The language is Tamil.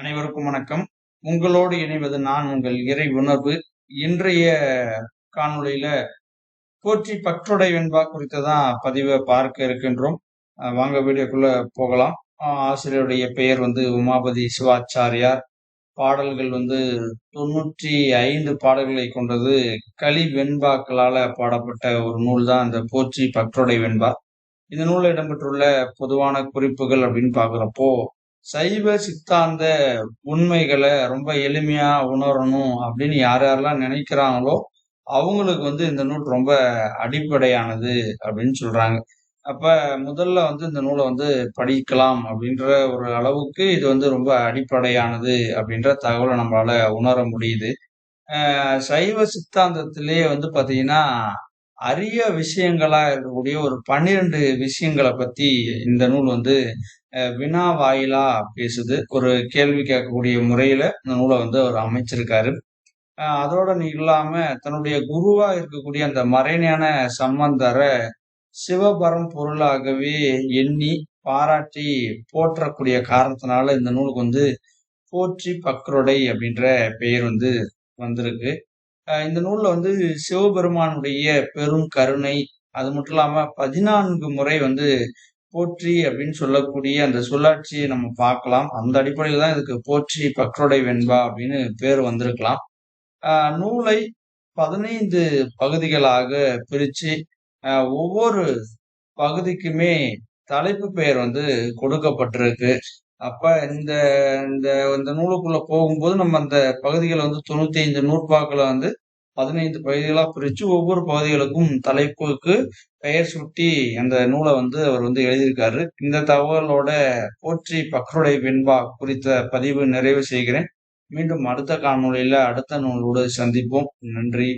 அனைவருக்கும் வணக்கம். உங்களோடு இணைவது நான் உங்கள் இறை உணர்வு. இன்றைய காணொளியில போற்றி பற்றுடை வெண்பா குறித்ததான் பதிவை பார்க்க இருக்கின்றோம். வாங்க வீடியோக்குள்ள போகலாம். ஆசிரியருடைய பெயர் வந்து உமாபதி சிவாச்சாரியார். பாடல்கள் வந்து தொண்ணூற்றி ஐந்து பாடல்களை கொண்டது களி வெண்பாக்களால பாடப்பட்ட ஒரு நூல் தான் இந்த போற்றி பற்றுடை வெண்பா இந்த நூலில் இடம்பெற்றுள்ள பொதுவான குறிப்புகள் அப்படின்னு பார்க்குறப்போ சைவ சித்தாந்த உண்மைகளை ரொம்ப எளிமையா உணரணும் அப்படின்னு யார் யாரெல்லாம் நினைக்கிறாங்களோ அவங்களுக்கு வந்து இந்த நூல் ரொம்ப அடிப்படையானது அப்படின்னு சொல்றாங்க. அப்ப முதல்ல வந்து இந்த நூலை வந்து படிக்கலாம் அப்படின்ற ஒரு அளவுக்கு இது வந்து ரொம்ப அடிப்படையானது அப்படின்ற தகவலை நம்மளால உணர முடியுது. சைவ சித்தாந்தத்திலேயே வந்து பாத்தீங்கன்னா அரிய விஷயங்களா இருக்கக்கூடிய ஒரு பன்னிரெண்டு விஷயங்களை பத்தி இந்த நூல் வந்து வினா வாயிலா பேசுது. ஒரு கேள்வி கேட்கக்கூடிய முறையில இந்த நூலை வந்து அவர் அமைச்சிருக்காரு. அதோட இல்லாம தன்னுடைய குருவா இருக்கக்கூடிய அந்த மறைஞான சம்பந்தரை சிவபரம் பொருளாகவே எண்ணி பாராட்டி போற்றக்கூடிய காரணத்தினால இந்த நூலுக்கு வந்து போற்றி பக்ரோடை அப்படின்ற பெயர் வந்து வந்திருக்கு. இந்த நூல்ல வந்து சிவபெருமானுடைய பெரும் கருணை அது மட்டும் இல்லாம பதினான்கு முறை வந்து போற்றி அப்படின்னு சொல்லக்கூடிய அந்த சொல்லாட்சியை நம்ம பார்க்கலாம். அந்த அடிப்படையில் தான் இதுக்கு போற்றி பக்ரோடை வெண்பா அப்படின்னு பேர் வந்திருக்கலாம். நூலை பதினைந்து பகுதிகளாக பிரித்து ஒவ்வொரு பகுதிக்குமே தலைப்பு பெயர் வந்து கொடுக்கப்பட்டிருக்கு. அப்ப இந்த இந்த இந்த நூலுக்குள்ள போகும்போது நம்ம அந்த பகுதிகளை வந்து தொண்ணூத்தி ஐந்து நூற்பாக்களை வந்து பதினைந்து பகுதிகளாக பிரித்து ஒவ்வொரு பகுதிகளுக்கும் தலைப்புக்கு பெயர் சுட்டி அந்த நூலை வந்து அவர் வந்து எழுதியிருக்காரு. இந்த தகவலோட போற்றி பக்ருடை வெண்பா குறித்த பதிவு நிறைவு செய்கிறேன். மீண்டும் அடுத்த காணொலியில் அடுத்த நூலோடு சந்திப்போம். நன்றி.